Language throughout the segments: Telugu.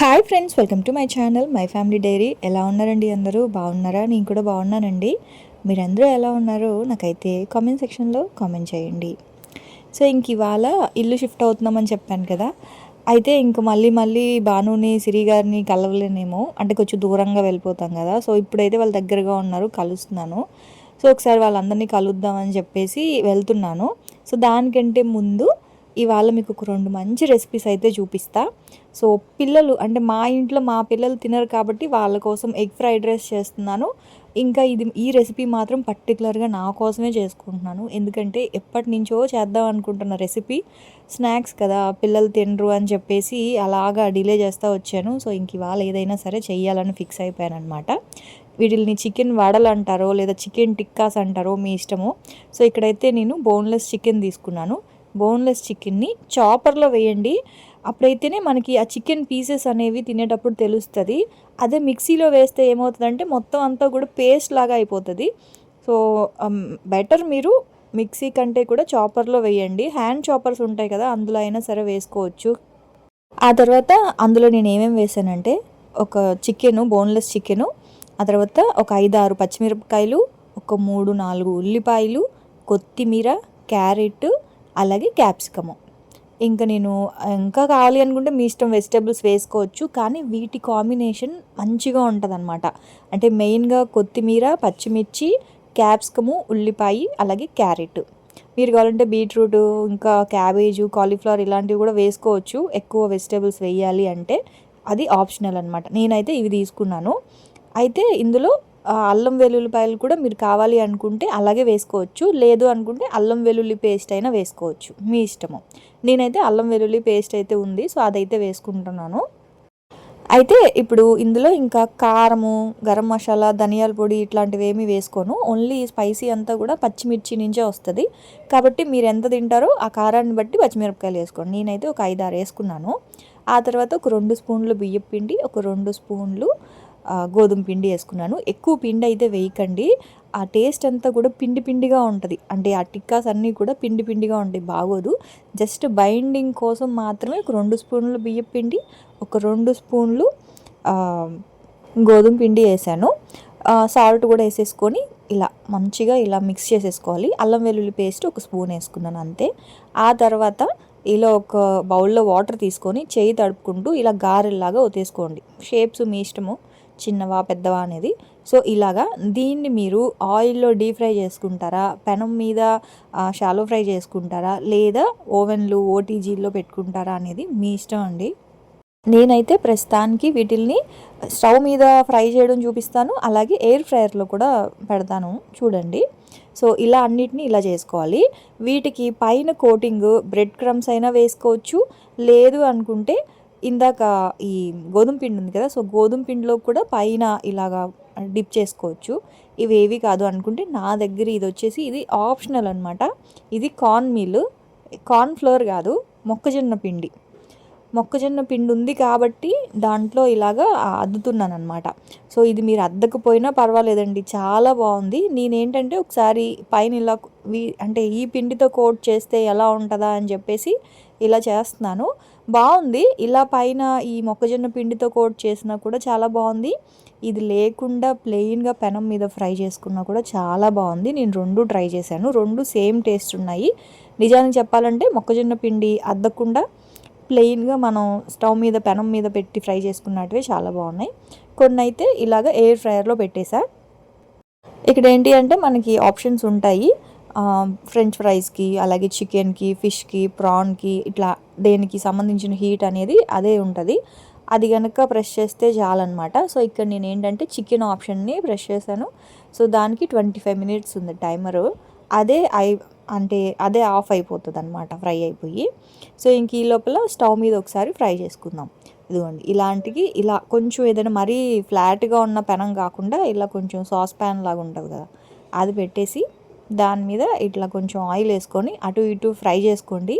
Hi friends welcome to my channel my family diary ఎలా ఉన్నారండి అందరూ? బాగున్నారా? నేను కూడా బాగున్నానండి. మీరందరూ ఎలా ఉన్నారో నాకైతే కామెంట్ సెక్షన్లో కామెంట్ చేయండి. సో ఇంక ఇవాళ ఇల్లు షిఫ్ట్ అవుతున్నామని చెప్పాను కదా. అయితే ఇంక మళ్ళీ మళ్ళీ భానుని సిరి గారిని కలవలేనేమో. అంటే కొంచెం దూరంగా వెళ్ళిపోతాం కదా. సో ఇప్పుడైతే వాళ్ళ దగ్గరగా ఉన్నారు కలుస్తున్నాను. సో ఒకసారి వాళ్ళందరినీ కలుద్దామని చెప్పేసి వెళ్తున్నాను. సో దానికంటే ముందు ఇవాళ మీకు ఒక రెండు మంచి రెసిపీస్ అయితే చూపిస్తాను సో పిల్లలు అంటే మా ఇంట్లో మా పిల్లలు తినరు కాబట్టి వాళ్ళ కోసం ఎగ్ ఫ్రైడ్ రైస్ చేస్తున్నాను. ఇంకా ఇది ఈ రెసిపీ మాత్రం పర్టికులర్గా నా కోసమే చేసుకుంటున్నాను. ఎందుకంటే ఎప్పటి నుంచో చేద్దాం అనుకుంటున్న రెసిపీ. స్నాక్స్ కదా పిల్లలు తినరు అని చెప్పేసి అలాగా డిలే చేస్తూ వచ్చాను. సో ఇంక ఇవాళ ఏదైనా సరే చేయాలని ఫిక్స్ అయిపోయాను అనమాట వీటిని చికెన్ వడలు అంటారో లేదా చికెన్ టిక్కాస్ అంటారో మీ ఇష్టము. సో ఇక్కడైతే నేను బోన్లెస్ చికెన్ తీసుకున్నాను. బోన్లెస్ చికెన్ని చాపర్లో వేయండి. అప్పుడైతేనే మనకి ఆ చికెన్ పీసెస్ అనేవి తినేటప్పుడు తెలుస్తుంది. అదే మిక్సీలో వేస్తే ఏమవుతుందంటే మొత్తం అంతా కూడా పేస్ట్ లాగా అయిపోతుంది. సో బెటర్ మీరు మిక్సీ కంటే కూడా చాపర్లో వేయండి. హ్యాండ్ చాపర్స్ ఉంటాయి కదా అందులో అయినా సరే వేసుకోవచ్చు. ఆ తర్వాత అందులో నేను ఏమేమి వేసానంటే ఒక చికెను బోన్లెస్ చికెను ఆ తర్వాత ఒక ఐదు ఆరు పచ్చిమిరపకాయలు ఒక మూడు నాలుగు ఉల్లిపాయలు కొత్తిమీర క్యారెట్ అలాగే క్యాప్సికము. ఇంకా నేను ఇంకా కావాలి అనుకుంటే మీ ఇష్టం వెజిటేబుల్స్ వేసుకోవచ్చు కానీ వీటి కాంబినేషన్ మంచిగా ఉంటుంది అనమాట అంటే మెయిన్గా కొత్తిమీర పచ్చిమిర్చి క్యాప్సికము ఉల్లిపాయ అలాగే క్యారెట్. మీరు కావాలంటే బీట్రూట్ ఇంకా క్యాబేజు కాలీఫ్లవర్ ఇలాంటివి కూడా వేసుకోవచ్చు. ఎక్కువ వెజిటేబుల్స్ వేయాలి అంటే అది ఆప్షనల్ అనమాట నేనైతే ఇవి తీసుకున్నాను. అయితే ఇందులో అల్లం వెల్లుల్లిపాయలు కూడా మీరు కావాలి అనుకుంటే అలాగే వేసుకోవచ్చు. లేదు అనుకుంటే అల్లం వెల్లుల్లి పేస్ట్ అయినా వేసుకోవచ్చు. మీ ఇష్టము. నేనైతే అల్లం వెల్లుల్లి పేస్ట్ అయితే ఉంది సో అదైతే వేసుకుంటున్నాను. అయితే ఇప్పుడు ఇందులో ఇంకా కారము గరం మసాలా ధనియాల పొడి ఇట్లాంటివి ఏమీ వేసుకోను. ఓన్లీ స్పైసీ అంతా కూడా పచ్చిమిర్చి నుంచే వస్తుంది. కాబట్టి మీరు ఎంత తింటారో ఆ కారాన్ని బట్టి పచ్చిమిరపకాయలు వేసుకోండి. నేనైతే ఒక ఐదు ఆరు వేసుకున్నాను. ఆ తర్వాత ఒక రెండు స్పూన్లు బియ్యం పిండి ఒక రెండు స్పూన్లు గోధుమ పిండి వేసుకున్నాను. ఎక్కువ పిండి అయితే వేయకండి. ఆ టేస్ట్ అంతా కూడా పిండి పిండిగా ఉంటుంది. అంటే ఆ టిక్కాస్ అన్నీ కూడా పిండి పిండిగా ఉంటాయి. బాగోదు. జస్ట్ బైండింగ్ కోసం మాత్రమే ఒక రెండు స్పూన్లు బియ్యం పిండి ఒక రెండు స్పూన్లు గోధుమ పిండి వేసాను. సాల్ట్ కూడా వేసేసుకొని ఇలా మంచిగా ఇలా మిక్స్ చేసేసుకోవాలి. అల్లం వెల్లుల్లి పేస్ట్ ఒక స్పూన్ వేసుకున్నాను అంతే. ఆ తర్వాత ఇలా ఒక బౌల్లో వాటర్ తీసుకొని చేయి తడుపుకుంటూ ఇలా గారెల్లాగా వతేసుకోండి షేప్స్ మీ ఇష్టము. చిన్నవా పెద్దవా అనేది. సో ఇలాగా దీన్ని మీరు ఆయిల్లో డీప్ ఫ్రై చేసుకుంటారా పెనం మీద షాలో ఫ్రై చేసుకుంటారా లేదా ఓవెన్లు ఓటీజీల్లో పెట్టుకుంటారా అనేది మీ ఇష్టం అండి. నేనైతే ప్రస్తుతానికి వీటిల్ని స్టవ్ మీద ఫ్రై చేయడం చూపిస్తాను. అలాగే ఎయిర్ ఫ్రైయర్లో కూడా పెడతాను చూడండి. సో ఇలా అన్నిటిని ఇలా చేసుకోవాలి. వీటికి పైన కోటింగ్ బ్రెడ్ క్రమ్స్ అయినా వేసుకోవచ్చు. లేదు అనుకుంటే ఇందాక ఈ గోధుమ పిండి ఉంది కదా సో గోధుమ పిండిలో కూడా పైన ఇలాగా డిప్ చేసుకోవచ్చు. ఇవి ఏవి కాదు అనుకుంటే నా దగ్గర ఇది వచ్చేసి ఇది ఆప్షనల్ అనమాట ఇది కార్న్ మీల్ కార్న్ ఫ్లోర్ కాదు మొక్కజొన్న పిండి. మొక్కజొన్న పిండి ఉంది కాబట్టి దాంట్లో ఇలాగా అద్దుతున్నాను అనమాట సో ఇది మీరు అద్దకపోయినా పర్వాలేదండి చాలా బాగుంది. నేనేంటంటే ఒకసారి పైన ఇలా అంటే ఈ పిండితో కోట్ చేస్తే ఎలా ఉంటుందా అని చెప్పేసి ఇలా చేస్తున్నాను. బాగుంది. ఇలా పైన ఈ మొక్కజొన్న పిండితో కోట్ చేసినా కూడా చాలా బాగుంది. ఇది లేకుండా ప్లెయిన్గా పెనం మీద ఫ్రై చేసుకున్నా కూడా చాలా బాగుంది. నేను రెండు ట్రై చేశాను. రెండు సేమ్ టేస్ట్ ఉన్నాయి. నిజానికి చెప్పాలంటే మొక్కజొన్న పిండి అద్దకుండా ప్లెయిన్గా మనం స్టవ్ మీద పెనం మీద పెట్టి ఫ్రై చేసుకున్నట్టువే చాలా బాగున్నాయి. కొన్ని అయితే ఇలాగ ఎయిర్ ఫ్రైయర్లో పెట్టేశా ఇక్కడ ఏంటి అంటే మనకి ఆప్షన్స్ ఉంటాయి. ఫ్రెంచ్ ఫ్రైస్కి అలాగే చికెన్కి ఫిష్కి ప్రాన్కి ఇట్లా దేనికి సంబంధించిన హీట్ అనేది అదే ఉంటుంది. అది కనుక ప్రెస్ చేస్తే చాలన్నమాట. సో ఇక్కడ నేను ఏంటంటే చికెన్ ఆప్షన్ని ప్రెస్ చేశాను. సో దానికి ట్వంటీ ఫైవ్ మినిట్స్ ఉంది టైమరు అదే ఐ అంటే అదే ఆఫ్ అయిపోతుంది అనమాట ఫ్రై అయిపోయి. సో ఇంక ఈ లోపల స్టవ్ మీద ఒకసారి ఫ్రై చేసుకుందాం. ఇదిగోండి ఇలాంటివి ఇలా కొంచెం ఏదైనా మరీ ఫ్లాట్గా ఉన్న పెనం కాకుండా ఇలా కొంచెం సాస్ ప్యాన్ లాగా ఉంటుంది కదా అది పెట్టేసి దాని మీద ఇట్లా కొంచెం ఆయిల్ వేసుకొని అటు ఇటు ఫ్రై చేసుకోండి.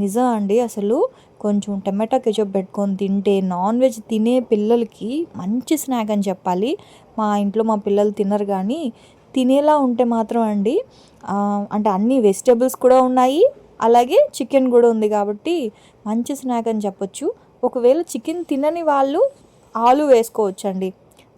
నిజం అండి అసలు కొంచెం టమాటా కెచప్ పెట్టుకొని తింటే నాన్ వెజ్ తినే పిల్లలకి మంచి స్నాక్ అని చెప్పాలి. మా ఇంట్లో మా పిల్లలు తినరు కానీ తినేలా ఉంటే మాత్రం అండి అంటే అన్ని వెజిటేబుల్స్ కూడా ఉన్నాయి అలాగే చికెన్ కూడా ఉంది కాబట్టి మంచి స్నాక్ అని చెప్పొచ్చు. ఒకవేళ చికెన్ తినని వాళ్ళు ఆలు వేసుకోవచ్చండి.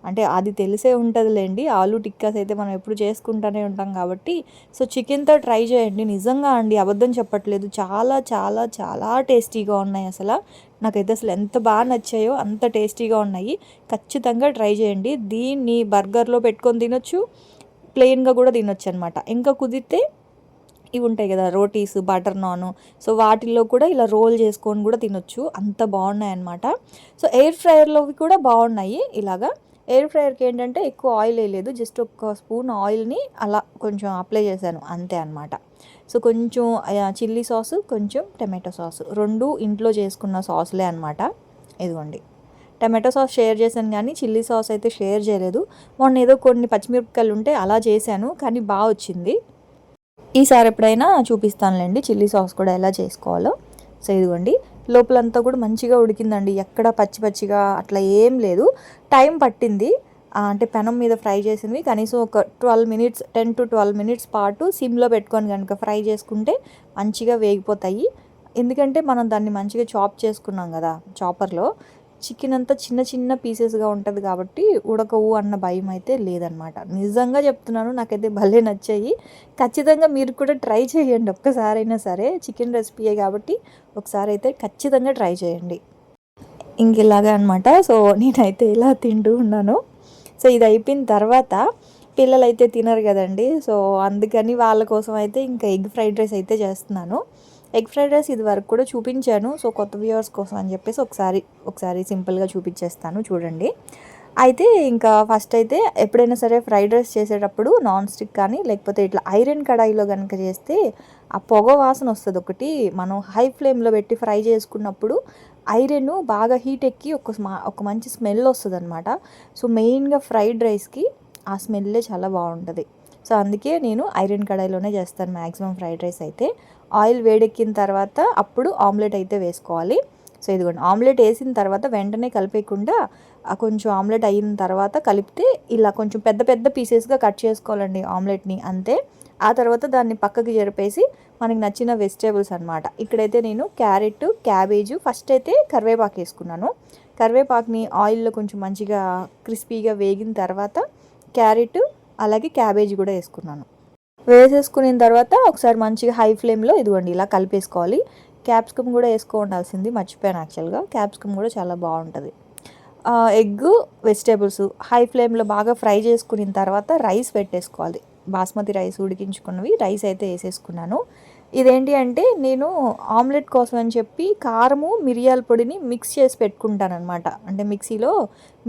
అంటే అది తెలిసే ఉంటుందిలేండి. ఆలు టిక్కాస్ అయితే మనం ఎప్పుడు చేసుకుంటూనే ఉంటాం కాబట్టి. సో చికెన్తో ట్రై చేయండి. నిజంగా అండి అబద్ధం చెప్పట్లేదు. చాలా చాలా చాలా టేస్టీగా ఉన్నాయి అసలు. నాకైతే అసలు ఎంత బాగా నచ్చాయో అంత టేస్టీగా ఉన్నాయి. ఖచ్చితంగా ట్రై చేయండి. దీన్ని బర్గర్లో పెట్టుకొని తినొచ్చు. ప్లెయిన్గా కూడా తినొచ్చు అనమాట ఇంకా కుదిరితే ఇవి ఉంటాయి కదా రోటీస్ బటర్ నాన్. సో వాటిల్లో కూడా ఇలా రోల్ చేసుకొని కూడా తినొచ్చు. అంత బాగున్నాయి అనమాట సో ఎయిర్ ఫ్రైయర్లోవి కూడా బాగున్నాయి ఇలాగా. ఎయిర్ ఫ్రైయర్కి ఏంటంటే ఎక్కువ ఆయిల్ వేయలేదు. జస్ట్ ఒక స్పూన్ ఆయిల్ని అలా కొంచెం అప్లై చేశాను. అంతే అనమాట సో కొంచెం చిల్లీ సాస్ కొంచెం టమాటో సాస్. రెండు ఇంట్లో చేసుకున్న సాస్లే అనమాట ఇదిగోండి. టమాటో సాస్ షేర్ చేశాను కానీ చిల్లీ సాస్ అయితే షేర్ చేయలేదు. మొన్న ఏదో కొన్ని పచ్చిమిరపకాయలు ఉంటే అలా చేశాను కానీ బాగా వచ్చింది. ఈసారి ఎప్పుడైనా చూపిస్తానులేండి చిల్లీ సాస్ కూడా ఎలా చేసుకోవాలో. సో ఇదిగోండి. లోపలంతా కూడా మంచిగా ఉడికిందండి. ఎక్కడ పచ్చి పచ్చిగా అట్లా ఏం లేదు. టైం పట్టింది. అంటే పెనం మీద ఫ్రై చేసినవి కనీసం ఒక twelve minutes ten to twelve minutes పాటు సిమ్లో పెట్టుకొని కనుక ఫ్రై చేసుకుంటే మంచిగా వేగిపోతాయి. ఎందుకంటే మనం దాన్ని మంచిగా చాప్ చేసుకున్నాం కదా చాపర్లో. చికెన్ అంతా చిన్న చిన్న పీసెస్గా ఉంటుంది కాబట్టి ఉడకవు అన్న భయం అయితే లేదనమాట నిజంగా చెప్తున్నాను నాకైతే భలే నచ్చాయి. ఖచ్చితంగా మీరు కూడా ట్రై చేయండి. ఒక్కసారైనా సరే చికెన్ రెసిపీయే కాబట్టి ఒకసారి అయితే ఖచ్చితంగా ట్రై చేయండి. ఇంకెలాగా అనమాట సో నేనైతే ఇలా తింటూ ఉన్నాను. సో ఇది అయిపోయిన తర్వాత పిల్లలు అయితే తినరు కదండి. సో అందుకని వాళ్ళ కోసం అయితే ఇంకా ఎగ్ ఫ్రైడ్ రైస్ అయితే చేస్తున్నాను. ఎగ్ ఫ్రైడ్ రైస్ ఇది వరకు కూడా చూపించాను. సో కొత్త వ్యూవర్స్ కోసం అని చెప్పేసి ఒకసారి ఒకసారి సింపుల్గా చూపించేస్తాను చూడండి. అయితే ఇంకా ఫస్ట్ అయితే ఎప్పుడైనా సరే ఫ్రైడ్ రైస్ చేసేటప్పుడు నాన్ స్టిక్ కానీ లేకపోతే ఇట్లా ఐరన్ కడాయిలో కనుక చేస్తే ఆ పొగ వాసన వస్తుంది ఒకటి. మనం హై ఫ్లేమ్లో పెట్టి ఫ్రై చేసుకున్నప్పుడు ఐరన్ బాగా హీట్ ఎక్కి ఒక ఒక మంచి స్మెల్ వస్తుంది అనమాట సో మెయిన్గా ఫ్రైడ్ రైస్కి ఆ స్మెల్లే చాలా బాగుంటుంది. సో అందుకే నేను ఐరన్ కడాయిలోనే చేస్తాను మ్యాక్సిమం ఫ్రైడ్ రైస్ అయితే. ఆయిల్ వేడెక్కిన తర్వాత అప్పుడు ఆమ్లెట్ అయితే వేసుకోవాలి. సో ఇదిగోండి ఆమ్లెట్ వేసిన తర్వాత వెంటనే కలిపేయకుండా కొంచెం ఆమ్లెట్ అయిన తర్వాత కలిపితే ఇలా కొంచెం పెద్ద పెద్ద పీసెస్గా కట్ చేసుకోవాలండి ఆమ్లెట్ని అంతే. ఆ తర్వాత దాన్ని పక్కకి జరిపేసి మనకి నచ్చిన వెజిటేబుల్స్ అనమాట ఇక్కడైతే నేను క్యారెట్ క్యాబేజు ఫస్ట్ అయితే కరివేపాకు వేసుకున్నాను. కరివేపాకుని ఆయిల్లో కొంచెం మంచిగా క్రిస్పీగా వేగిన తర్వాత క్యారెట్ అలాగే క్యాబేజీ కూడా వేసుకున్నాను. వేసేసుకున్న తర్వాత ఒకసారి మంచిగా హై ఫ్లేమ్లో ఇదిగోండి ఇలా కలిపేసుకోవాలి. క్యాప్సికమ్ కూడా వేసుకో ఉండాల్సింది మర్చిపోయాను యాక్చువల్గా. క్యాప్సికమ్ కూడా చాలా బాగుంటుంది. ఎగ్ వెజిటేబుల్స్ హై ఫ్లేమ్లో బాగా ఫ్రై చేసుకున్న తర్వాత రైస్ పెట్టేసుకోవాలి. బాస్మతి రైస్ ఉడికించుకున్నవి రైస్ అయితే వేసేసుకున్నాను. ఇదేంటి అంటే నేను ఆమ్లెట్ కోసం అని చెప్పి కారము మిరియాల పొడిని మిక్స్ చేసి పెట్టుకుంటానమాట అంటే మిక్సీలో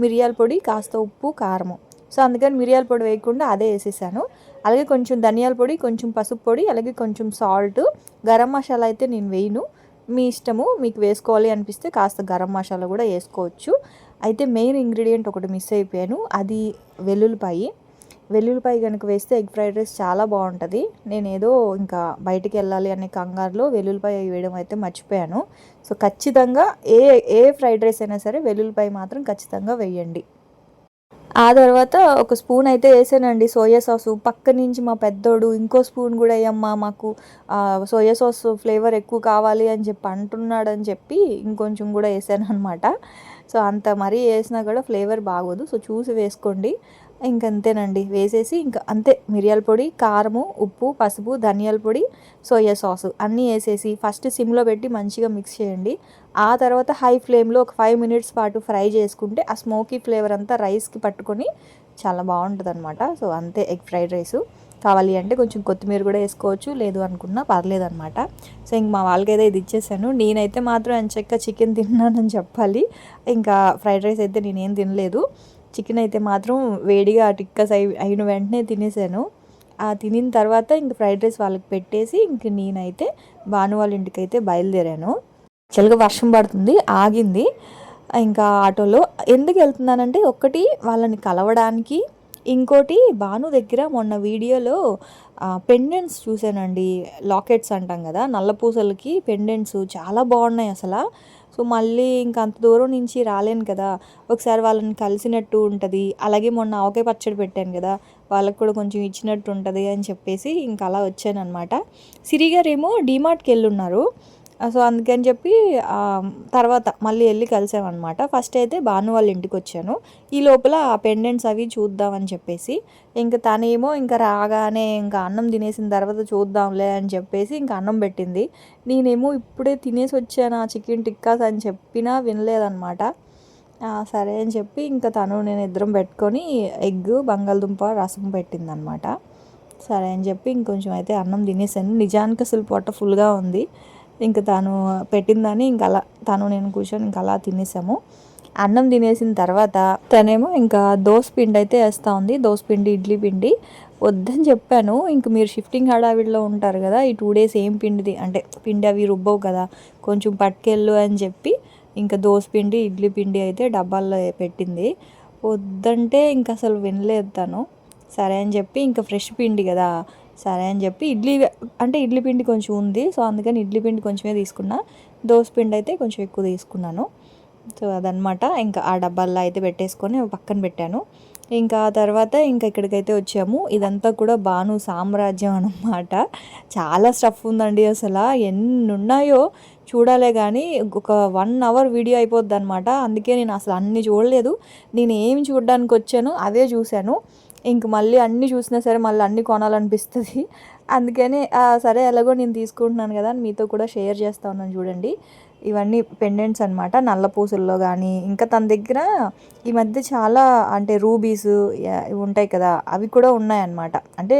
మిరియాల పొడి కాస్త ఉప్పు కారము. సో అందుకని మిరియాల పొడి వేయకుండా అదే వేసేసాను. అలాగే కొంచెం ధనియాల పొడి కొంచెం పసుపు పొడి అలాగే కొంచెం సాల్ట్. గరం మసాలా అయితే నేను వేయను. మీ ఇష్టము మీకు వేసుకోవాలి అనిపిస్తే కాస్త గరం మసాలా కూడా వేసుకోవచ్చు. అయితే మెయిన్ ఇంగ్రీడియంట్ ఒకటి మిస్ అయిపోయాను అది వెల్లుల్లిపాయి. వెల్లుల్లిపాయ కనుక వేస్తే ఎగ్ ఫ్రైడ్ రైస్ చాలా బాగుంటుంది. నేను ఏదో ఇంకా బయటికి వెళ్ళాలి అనే కంగారులో వెల్లుల్లిపాయ వేయడం అయితే మర్చిపోయాను. సో ఖచ్చితంగా ఏ ఏ ఫ్రైడ్ రైస్ అయినా సరే వెల్లుల్లిపాయ మాత్రం ఖచ్చితంగా వేయండి. ఆ తర్వాత ఒక స్పూన్ అయితే వేసానండి సోయా సాసు. పక్క నుంచి మా పెద్దోడు ఇంకో స్పూన్ కూడా వేయమ్మా మాకు సోయా సాస్ ఫ్లేవర్ ఎక్కువ కావాలి అని చెప్పి అంటున్నాడని చెప్పి ఇంకొంచెం కూడా వేసాను అనమాట సో అంత మరీ వేసినా కూడా ఫ్లేవర్ బాగోదు. సో చూసి వేసుకోండి. ఇంకంతేనండి. వేసేసి ఇంకా అంతే. మిరియాల పొడి కారము ఉప్పు పసుపు ధనియాల పొడి సోయా సాసు అన్నీ వేసేసి ఫస్ట్ సిమ్లో పెట్టి మంచిగా మిక్స్ చేయండి. ఆ తర్వాత హై ఫ్లేమ్లో ఒక ఫైవ్ మినిట్స్ పాటు ఫ్రై చేసుకుంటే ఆ స్మోకీ ఫ్లేవర్ అంతా రైస్కి పట్టుకొని చాలా బాగుంటుంది అనమాట సో అంతే ఎగ్ ఫ్రైడ్ రైస్. కావాలి అంటే కొంచెం కొత్తిమీర కూడా వేసుకోవచ్చు. లేదు అనుకున్నా పర్లేదు అనమాట సో ఇంక మా వాళ్ళకైతే ఇది ఇచ్చేసాను. నేనైతే మాత్రం ఎంచక్క చికెన్ తిన్నానని చెప్పాలి. ఇంకా ఫ్రైడ్ రైస్ అయితే నేనేం తినలేదు. చికెన్ అయితే మాత్రం వేడిగా టిక్కస్ అయి అయిన వెంటనే తినేసాను. ఆ తినిన తర్వాత ఇంక ఫ్రైడ్ రైస్ వాళ్ళకి పెట్టేసి ఇంక నేనైతే భాను వాళ్ళ ఇంటికి అయితే బయలుదేరాను. యాక్చువల్గా వర్షం పడుతుంది ఆగింది. ఇంకా ఆటోలో ఎందుకు వెళ్తున్నానంటే ఒకటి వాళ్ళని కలవడానికి ఇంకోటి భాను దగ్గర మొన్న వీడియోలో పెండెంట్స్ చూసానండి లాకెట్స్ అంటాం కదా నల్ల పూసలకి పెండెంట్స్ చాలా బాగున్నాయి అసలు. సో మళ్ళీ ఇంకా అంత దూరం నుంచి రాలేను కదా. ఒకసారి వాళ్ళని కలిసినట్టు ఉంటుంది. అలాగే మొన్న ఆవకాయ పచ్చడి పెట్టాను కదా వాళ్ళకి కూడా కొంచెం ఇచ్చినట్టు ఉంటుంది అని చెప్పేసి ఇంకా అలా వచ్చాను అనమాట సిరిగారేమో డీమార్ట్కి వెళ్ళున్నారు. సో అందుకని చెప్పి తర్వాత మళ్ళీ వెళ్ళి కలిసామన్నమాట. ఫస్ట్ అయితే భాను వాళ్ళ ఇంటికి వచ్చాను. ఈ లోపల ఆ పెండెంట్స్ అవి చూద్దామని చెప్పేసి ఇంకా తనేమో ఇంకా రాగానే ఇంకా అన్నం తినేసిన తర్వాత చూద్దాంలే అని చెప్పేసి ఇంకా అన్నం పెట్టింది. నేనేమో ఇప్పుడే తినేసి వచ్చాను ఆ చికెన్ టిక్కాస్ అని చెప్పినా వినలేదన్నమాట. సరే అని చెప్పి ఇంకా తను నేను ఇద్దరం పెట్టుకొని ఎగ్ బంగాళదుంప రసం పెట్టిందనమాట సరే అని చెప్పి ఇంకొంచెం అయితే అన్నం తినేసాను. నిజానికి అసలు పొట్ట ఫుల్గా ఉంది. ఇంక తను పెట్టిందని ఇంక అలా తను నేను కూర్చొని ఇంక అలా తినేసాము. అన్నం తినేసిన తర్వాత తనేమో ఇంకా దోశ పిండి అయితే వేస్తూ ఉంది. దోశ పిండి ఇడ్లీ పిండి వద్దని చెప్పాను. ఇంక మీరు షిఫ్టింగ్ హడావిడిలో ఉంటారు కదా ఈ టూ డేస్ ఏం పిండిది అంటే పిండి అవి రుబ్బవు కదా కొంచెం పట్టుకెళ్ళు అని చెప్పి ఇంకా దోశ పిండి ఇడ్లీ పిండి అయితే డబ్బాల్లో పెట్టింది. వద్దంటే ఇంక అసలు వినలేదు తను. సరే అని చెప్పి ఇంకా ఫ్రెష్ పిండి కదా సరే అని చెప్పి ఇడ్లీ అంటే ఇడ్లీ పిండి కొంచెం ఉంది సో అందుకని ఇడ్లీ పిండి కొంచెమే తీసుకున్నా. దోశ పిండి అయితే కొంచెం ఎక్కువ తీసుకున్నాను. సో అదనమాట ఇంకా ఆ డబ్బాల్లో అయితే పెట్టేసుకొని పక్కన పెట్టాను. ఇంకా తర్వాత ఇంకా ఇక్కడికైతే వచ్చాము. ఇదంతా కూడా బాను సామ్రాజ్యం అన్నమాట. చాలా స్టఫ్ ఉందండి అసలు. ఎన్ని ఉన్నాయో చూడాలే కానీ ఒక వన్ అవర్ వీడియో అయిపోద్ది అనమాట అందుకే నేను అసలు అన్ని చూడలేదు. నేను ఏమి చూడడానికి వచ్చాను అదే చూశాను. ఇంక మళ్ళీ అన్నీ చూసినా సరే మళ్ళీ అన్నీ కొనాలనిపిస్తుంది. అందుకని సరే ఎలాగో నేను తీసుకుంటున్నాను కదా అని మీతో కూడా షేర్ చేస్తా ఉన్నాను చూడండి. ఇవన్నీ పెండెంట్స్ అనమాట నల్ల పూసల్లో కానీ ఇంకా తన దగ్గర ఈ మధ్య చాలా అంటే రూబీస్ ఇవి ఉంటాయి కదా అవి కూడా ఉన్నాయన్నమాట. అంటే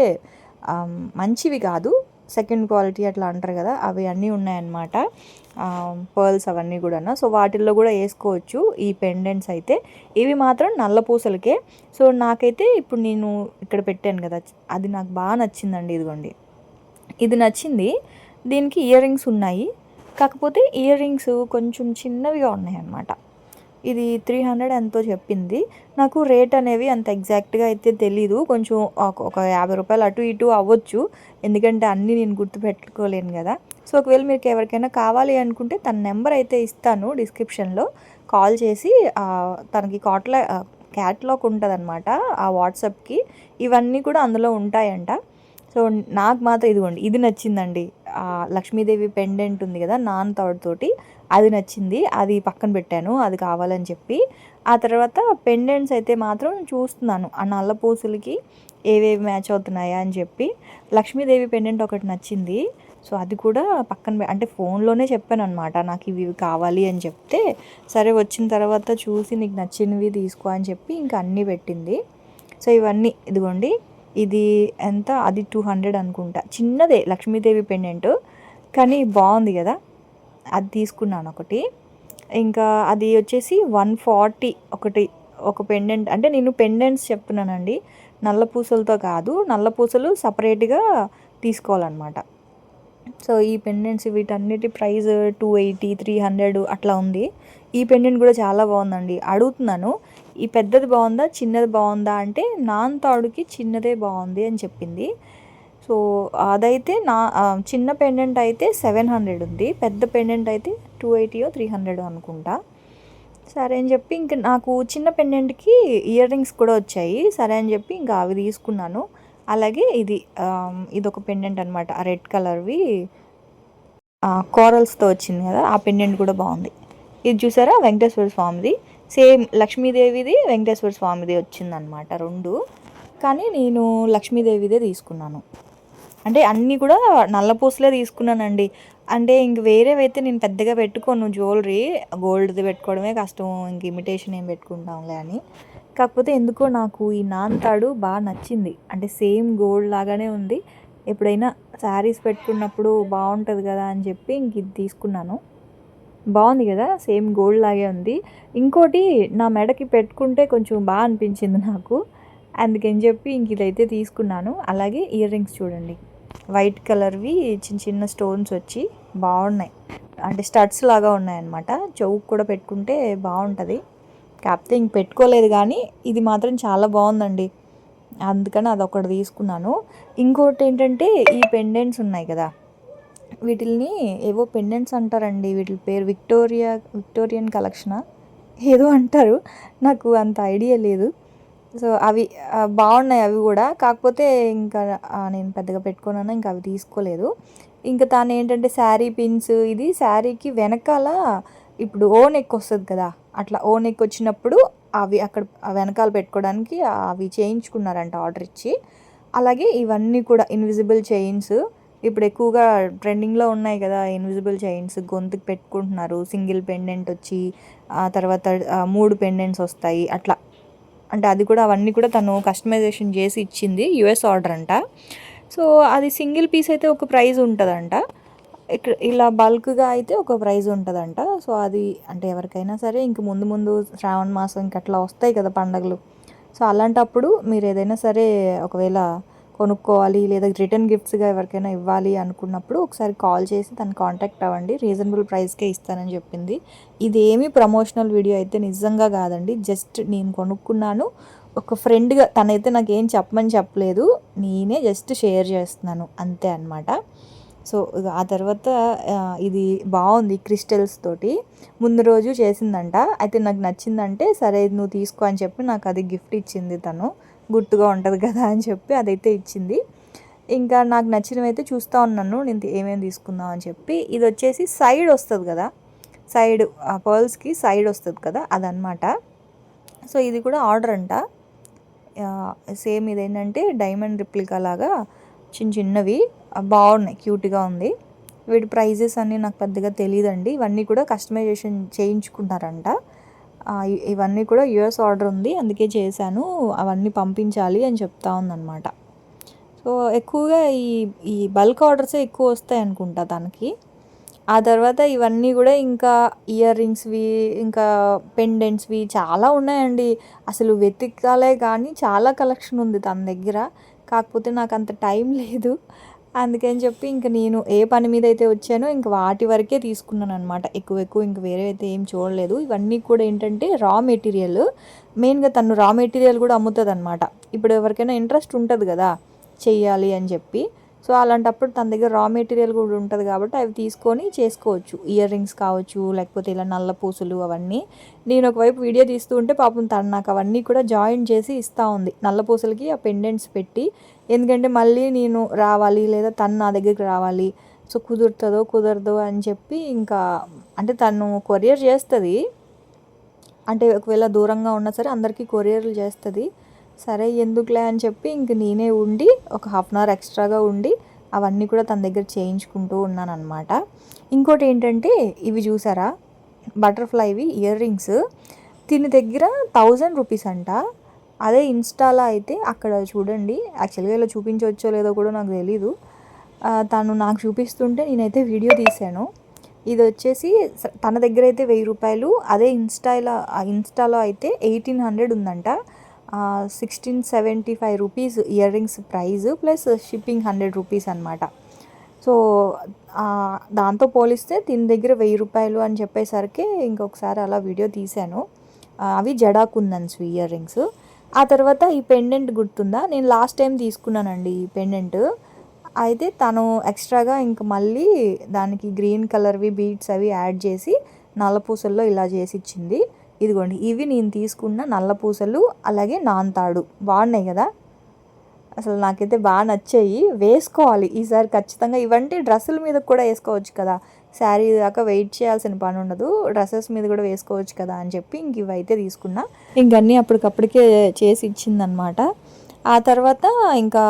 మంచివి కాదు సెకండ్ క్వాలిటీ అట్లా అంటారు కదా అవి అన్నీ ఉన్నాయన్నమాట. పర్ల్స్ అవన్నీ కూడా సో వాటిల్లో కూడా వేసుకోవచ్చు ఈ పెండెంట్స్ అయితే. ఇవి మాత్రం నల్ల పూసలకే. సో నాకైతే ఇప్పుడు నేను ఇక్కడ పెట్టాను కదా అది నాకు బాగా నచ్చిందండి ఇదిగోండి. ఇది నచ్చింది దీనికి ఇయర్ రింగ్స్ ఉన్నాయి. కాకపోతే ఇయర్ రింగ్స్ కొంచెం చిన్నవిగా ఉన్నాయి అన్నమాట ఇది త్రీ హండ్రెడ్ ఎంతో చెప్పింది. నాకు రేట్ అనేవి అంత ఎగ్జాక్ట్గా అయితే తెలీదు. కొంచెం ఒక- యాభై రూపాయలు అటు ఇటు అవ్వచ్చు. ఎందుకంటే అన్నీ నేను గుర్తుపెట్టుకోలేను కదా. సో ఒకవేళ మీకు ఎవరికైనా కావాలి అనుకుంటే తన నెంబర్ అయితే ఇస్తాను డిస్క్రిప్షన్లో కాల్ చేసి తనకి కాట్లా క్యాట్లాగ్ ఉంటుంది అనమాట ఆ వాట్సాప్కి ఇవన్నీ కూడా అందులో ఉంటాయంట. సో నాకు మాత్రం ఇదిగోండి ఇది నచ్చిందండి. లక్ష్మీదేవి పెండెంట్ ఉంది కదా నాన్ థర్డ్ తోటి. అది నచ్చింది అది పక్కన పెట్టాను అది కావాలని చెప్పి. ఆ తర్వాత పెండెంట్స్ అయితే మాత్రం చూస్తున్నాను ఆ నల్ల పూసలకి ఏవేవి మ్యాచ్ అవుతున్నాయా అని చెప్పి. లక్ష్మీదేవి పెండెంట్ ఒకటి నచ్చింది. సో అది కూడా పక్కన అంటే ఫోన్లోనే చెప్పాను అనమాట నాకు ఇవి ఇవి కావాలి అని చెప్తే. సరే వచ్చిన తర్వాత చూసి నీకు నచ్చినవి తీసుకో అని చెప్పి ఇంకా అన్నీ పెట్టింది. సో ఇవన్నీ ఇదిగోండి ఇది ఎంత? అది టూ హండ్రెడ్ అనుకుంటా. చిన్నదే లక్ష్మీదేవి పెండెంట్ కానీ బాగుంది కదా. అది తీసుకున్నాను ఒకటి. ఇంకా అది వచ్చేసి వన్ ఫార్టీ ఒకటి ఒక పెండెంట్ అంటే నేను పెండెంట్స్ చెప్తున్నానండి. నల్ల పూసలతో కాదు నల్ల పూసలు సపరేట్గా తీసుకోవాలన్నమాట. సో ఈ పెండెంట్స్ వీటన్నిటి price two eighty three hundred అట్లా ఉంది. ఈ పెండెంట్ కూడా చాలా బాగుందండి. అడుగుతున్నాను ఈ పెద్దది బాగుందా చిన్నది బాగుందా అంటే నాన్ తాడుకి చిన్నదే బాగుంది అని చెప్పింది. సో అదైతే నా చిన్న పెండెంట్ అయితే సెవెన్ హండ్రెడ్ ఉంది. పెద్ద పెండెంట్ అయితే టూ ఎయిటీయో త్రీ హండ్రెడ్ అనుకుంటా. సరే అని చెప్పి ఇంకా నాకు చిన్న పెండెంట్కి ఇయర్ రింగ్స్ కూడా వచ్చాయి. సరే అని చెప్పి ఇంకా అవి తీసుకున్నాను. అలాగే ఇది ఇదొక ఇది ఒక పెండెంట్ అనమాట ఆ రెడ్ కలర్వి కోరల్స్తో వచ్చింది కదా ఆ పెండెంట్ కూడా బాగుంది. ఇది చూసారా? వెంకటేశ్వర స్వామిది. సేమ్ లక్ష్మీదేవిది వెంకటేశ్వర స్వామిది వచ్చిందనమాట రెండు. కానీ నేను లక్ష్మీదేవిదే తీసుకున్నాను. అంటే అన్నీ కూడా నల్ల పూసలే తీసుకున్నానండి. అంటే ఇంక వేరేవైతే నేను పెద్దగా పెట్టుకోను జ్యువెలరీ గోల్డ్ది పెట్టుకోవడమే కష్టం ఇంక ఇమిటేషన్ ఏం పెట్టుకుంటాంలే అని. కాకపోతే ఎందుకో నాకు ఈ నాంతాడు బాగా నచ్చింది. అంటే సేమ్ గోల్డ్ లాగానే ఉంది. ఎప్పుడైనా శారీస్ పెట్టుకున్నప్పుడు బాగుంటుంది కదా అని చెప్పి ఇంక ఇది తీసుకున్నాను. బాగుంది కదా సేమ్ గోల్డ్ లాగే ఉంది. ఇంకోటి నా మెడకి పెట్టుకుంటే కొంచెం బాగా అనిపించింది నాకు. అందుకని చెప్పి ఇంక ఇదైతే తీసుకున్నాను. అలాగే ఇయర్ రింగ్స్ చూడండి. వైట్ కలర్వి చిన్న చిన్న స్టోన్స్ వచ్చి బాగున్నాయి. అంటే స్టడ్స్ లాగా ఉన్నాయన్నమాట. చౌక్ కూడా పెట్టుకుంటే బాగుంటుంది. కాకపోతే ఇంక పెట్టుకోలేదు కానీ ఇది మాత్రం చాలా బాగుందండి. అందుకని అదొకటి తీసుకున్నాను. ఇంకోటి ఏంటంటే ఈ పెండెంట్స్ ఉన్నాయి కదా. వీటిల్ని ఏవో పెండెంట్స్ అంటారండి. వీటి పేరు విక్టోరియా విక్టోరియన్ కలెక్షనా? ఏదో అంటారు. నాకు అంత ఐడియా లేదు. సో అవి బాగున్నాయి అవి కూడా. కాకపోతే ఇంకా నేను పెద్దగా పెట్టుకున్నాను ఇంకా అవి తీసుకోలేదు. ఇంకా తాను ఏంటంటే శారీ పిన్స్ ఇది శారీకి వెనకాల ఇప్పుడు ఓ నెక్ వస్తుంది కదా. అట్లా ఓ నెక్ వచ్చినప్పుడు అవి అక్కడ వెనకాల పెట్టుకోవడానికి అవి చేయించుకున్నారంట ఆర్డర్ ఇచ్చి. అలాగే ఇవన్నీ కూడా ఇన్విజిబుల్ చైన్స్. ఇప్పుడు ఎక్కువగా ట్రెండింగ్లో ఉన్నాయి కదా ఇన్విజిబుల్ చైన్స్. గొంతుకు పెట్టుకుంటున్నారు సింగిల్ పెండెంట్ వచ్చి ఆ తర్వాత మూడు పెండెంట్స్ వస్తాయి. అట్లా అంటే అది కూడా అవన్నీ కూడా తను కస్టమైజేషన్ చేసి ఇచ్చింది యుఎస్ ఆర్డర్ అంట. సో అది సింగిల్ పీస్ అయితే ఒక ప్రైజ్ ఉంటుందంట. ఇక్కడ ఇలా బల్క్గా అయితే ఒక ప్రైజ్ ఉంటుందంట. సో అది అంటే ఎవరికైనా సరే ఇంక ముందు ముందు శ్రావణ మాసం ఇంక అట్లా వస్తాయి కదా పండగలు. సో అలాంటప్పుడు మీరు ఏదైనా సరే ఒకవేళ కొనుక్కోవాలి లేదా రిటర్న్ గిఫ్ట్స్గా ఎవరికైనా ఇవ్వాలి అనుకున్నప్పుడు ఒకసారి కాల్ చేసి తను కాంటాక్ట్ అవ్వండి రీజనబుల్ ప్రైస్కే ఇస్తానని చెప్పింది. ఇది ఏమీ ప్రమోషనల్ వీడియో అయితే నిజంగా కాదండి. జస్ట్ నేను కొనుక్కున్నాను. ఒక ఫ్రెండ్గా తనైతే నాకు ఏం చెప్పమని చెప్పలేదు. నేనే జస్ట్ షేర్ చేస్తున్నాను. అంతే అనమాట సో ఆ తర్వాత ఇది బాగుంది క్రిస్టల్స్ తోటి. ముందు రోజు చేసిందంట. అయితే నాకు నచ్చిందంటే సరే నువ్వు తీసుకో అని చెప్పి నాకు అది గిఫ్ట్ ఇచ్చింది తను. గుర్తుగా ఉంటుంది కదా అని చెప్పి అదైతే ఇచ్చింది. ఇంకా నాకు నచ్చినవి అయితే చూస్తూ ఉన్నాను. నేను ఏమేమి తీసుకుందాం అని చెప్పి. ఇది వచ్చేసి సైడ్ వస్తుంది కదా. సైడ్ ఆ పర్ల్స్కి సైడ్ వస్తుంది కదా అదనమాట సో ఇది కూడా ఆర్డర్ అంట. సేమ్ ఇదేంటంటే డైమండ్ రిప్లికా లాగా చిన్న చిన్నవి. బాగున్నాయి. క్యూట్గా ఉంది. వీటి ప్రైజెస్ అన్నీ నాకు పెద్దగా తెలియదండి ఇవన్నీ కూడా కస్టమైజేషన్ చేయించుకుంటారంట ఇవన్నీ కూడా యుఎస్ ఆర్డర్ ఉంది అందుకే చేశాను అవన్నీ పంపించాలి అని చెప్తా ఉందన్నమాట. సో ఎక్కువగా ఈ ఈ బల్క్ ఆర్డర్సే ఎక్కువ వస్తాయి అనుకుంటా తనకి. ఆ తర్వాత ఇవన్నీ కూడా ఇంకా ఇయర్ రింగ్స్వి ఇంకా పెండెంట్స్వి చాలా ఉన్నాయండి. అసలు వెతికాలే కానీ చాలా కలెక్షన్ ఉంది తన దగ్గర. కాకపోతే నాకు అంత టైం లేదు. అందుకని చెప్పి ఇంక నేను ఏ పని మీద అయితే వచ్చానో ఇంక వాటి వరకే తీసుకున్నాను అనమాట ఎక్కువ ఎక్కువ ఇంక వేరే అయితే ఏం చూడలేదు. ఇవన్నీ కూడా ఏంటంటే రా మెటీరియల్ మెయిన్గా తను రా మెటీరియల్ కూడా అమ్ముతుంది అనమాట ఇప్పుడు ఎవరికైనా ఇంట్రెస్ట్ ఉంటుంది కదా చెయ్యాలి అని చెప్పి. సో అలాంటప్పుడు తన దగ్గర రా మెటీరియల్ కూడా ఉంటుంది కాబట్టి అవి తీసుకొని చేసుకోవచ్చు. ఇయర్ రింగ్స్ కావచ్చు లేకపోతే ఇలా నల్ల పూసలు అవన్నీ. నేను ఒకవైపు వీడియో తీస్తూ ఉంటే పాపం తను నాకు అవన్నీ కూడా జాయిన్ చేసి ఇస్తూ ఉంది. నల్ల పూసలకి ఆ పెండెంట్స్ పెట్టి. ఎందుకంటే మళ్ళీ నేను రావాలి లేదా తను నా దగ్గరికి రావాలి. సో కుదురుతుందో కుదరదో అని చెప్పి ఇంకా అంటే తను కొరియర్ చేస్తుంది. అంటే ఒకవేళ దూరంగా ఉన్నా సరే అందరికీ కొరియర్లు చేస్తుంది. సరే ఎందుకులే అని చెప్పి ఇంక నేనే ఉండి ఒక హాఫ్ అన్ అవర్ ఎక్స్ట్రాగా ఉండి అవన్నీ కూడా తన దగ్గర చేయించుకుంటూ ఉన్నాను అనమాట ఇంకోటి ఏంటంటే ఇవి చూసారా? బటర్ఫ్లైవి ఇయర్ రింగ్స్. దీని దగ్గర థౌజండ్ రూపీస్ అంట. అదే ఇన్స్టాలో అయితే అక్కడ చూడండి యాక్చువల్గా ఇలా చూపించవచ్చో లేదో కూడా నాకు తెలీదు. తను నాకు చూపిస్తుంటే నేనైతే వీడియో తీశాను. ఇది వచ్చేసి తన దగ్గర అయితే వెయ్యి రూపాయలు అదే ఇన్స్టాలో ఇన్స్టాలో అయితే ఎయిటీన్ హండ్రెడ్ ఉందంట. Sixteen seventy five rupees earrings price plus shipping hundred rupees అనమాట సో దాంతో పోలిస్తే దీని దగ్గర వెయ్యి రూపాయలు అని చెప్పేసరికి ఇంకొకసారి అలా వీడియో తీశాను. అవి జడాకుందన్స్ ఇయర్ రింగ్స్ ఆ తర్వాత ఈ పెండెంట్ గుర్తుందా? నేను లాస్ట్ టైం తీసుకున్నానండి ఈ పెండెంట్ అయితే తను ఎక్స్ట్రాగా ఇంక మళ్ళీ దానికి గ్రీన్ కలర్వి బీట్స్ అవి యాడ్ చేసి నల్లపూసల్లో ఇలా చేసి ఇచ్చింది ఇదిగోండి ఇవి నేను తీసుకున్న నల్ల పూసలు అలాగే నాంతాడు బాగున్నాయి కదా? అసలు నాకైతే బాగా నచ్చాయి. వేసుకోవాలి ఈసారి ఖచ్చితంగా. ఇవంటే డ్రెస్సుల మీద కూడా వేసుకోవచ్చు కదా? శారీ దాకా వెయిట్ చేయాల్సిన పని ఉండదు. డ్రెస్సెస్ మీద కూడా వేసుకోవచ్చు కదా అని చెప్పి ఇంక ఇవైతే తీసుకున్నా. ఇంకన్నీ అప్పటికప్పటికే చేసి ఇచ్చిందనమాట ఆ తర్వాత ఇంకా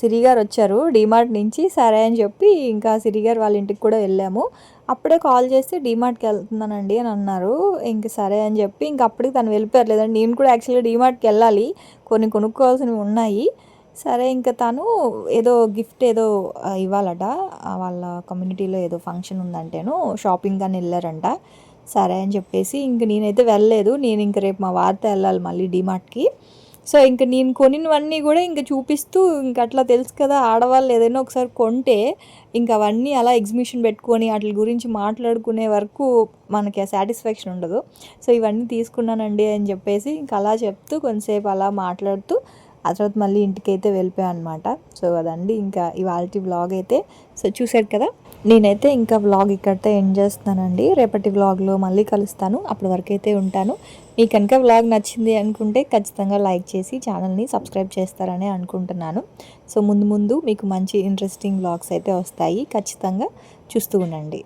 సిరిగారు వచ్చారు డీమార్ట్ నుంచి సరే అని చెప్పి ఇంకా సిరిగారు వాళ్ళ ఇంటికి కూడా వెళ్ళాము. అప్పుడే కాల్ చేస్తే డీమార్ట్కి వెళ్తున్నానండి అని అన్నారు. ఇంక సరే అని చెప్పి ఇంక అప్పటికి తను వెళ్ళిపోయారు లేదండి. నేను కూడా యాక్చువల్గా డీమార్ట్కి వెళ్ళాలి. కొన్ని కొనుక్కోవాల్సినవి ఉన్నాయి. సరే ఇంకా తను ఏదో గిఫ్ట్ ఏదో ఇవ్వాలట. వాళ్ళ కమ్యూనిటీలో ఏదో ఫంక్షన్ ఉందంటేను షాపింగ్ అని వెళ్ళారంట. సరే అని చెప్పేసి ఇంక నేనైతే వెళ్ళలేదు. నేను ఇంక రేపు మా వార్త వెళ్ళాలి మళ్ళీ డీమార్ట్కి. సో ఇంక నేను కొనినవన్నీ కూడా ఇంకా చూపిస్తూ ఇంక అట్లా తెలుసు కదా ఆడవాళ్ళు ఏదైనా ఒకసారి కొంటే ఇంకా అవన్నీ అలా ఎగ్జిబిషన్ పెట్టుకొని వాటి గురించి మాట్లాడుకునే వరకు మనకి సాటిస్ఫాక్షన్ ఉండదు. సో ఇవన్నీ తీసుకున్నానండి అని చెప్పేసి ఇంక అలా చెప్తూ కొంతసేపు అలా మాట్లాడుతూ ఆ తర్వాత మళ్ళీ ఇంటికైతే వెళ్ళిపోయాను అనమాట సో అదండి ఇంకా ఇవాళ వ్లాగ్ అయితే. సో చూశారు కదా నేనైతే ఇంకా వ్లాగ్ ఇక్కడితో ఎండ్ చేస్తానండి రేపటి వ్లాగ్లో మళ్ళీ కలుస్తాను. అప్పటి వరకు అయితే ఉంటాను. మీకు కనుక వ్లాగ్ నచ్చింది అనుకుంటే ఖచ్చితంగా లైక్ చేసి ఛానల్ని సబ్స్క్రైబ్ చేస్తారని అనుకుంటున్నాను. సో ముందు ముందు మీకు మంచి ఇంట్రెస్టింగ్ వ్లాగ్స్ అయితే వస్తాయి. ఖచ్చితంగా చూస్తూ ఉండండి.